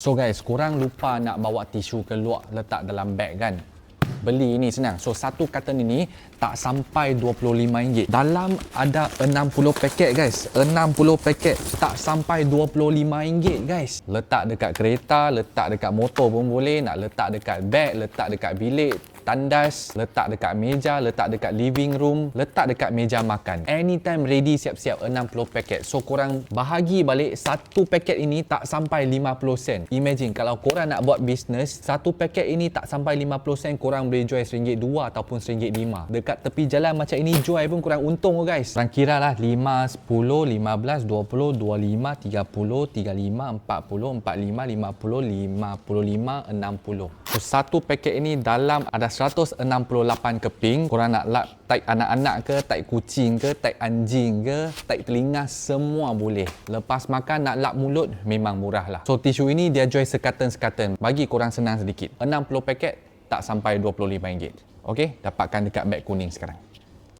So guys, korang lupa nak bawa tisu keluar letak dalam beg kan? Beli ni senang. So satu carton ini tak sampai RM25. Dalam ada 60 paket guys. 60 paket tak sampai RM25 guys. Letak dekat kereta, letak dekat motor pun boleh. Nak letak dekat beg, letak dekat bilik, tandas, letak dekat meja, letak dekat living room, letak dekat meja makan. Anytime ready siap-siap 60 paket. So korang bahagi balik satu paket ini tak sampai 50 sen. Imagine kalau korang nak buat bisnes, satu paket ini tak sampai 50 sen, korang boleh jual RM1.2 ataupun RM1.5. Dekat tepi jalan macam ini jual pun korang untung oh guys. Korang kira lah 5, 10, 15, 20, 25, 30, 35, 40, 45, 50, 55, 60. So satu paket ini dalam ada 168 keping. Korang nak lap taik anak-anak ke, taik kucing ke, taik anjing ke, taik telinga semua boleh. Lepas makan nak lap mulut memang murah lah. So tisu ini dia jual sekaten-sekaten. Bagi korang senang sedikit. 60 paket tak sampai RM25. Okey, dapatkan dekat beg kuning sekarang.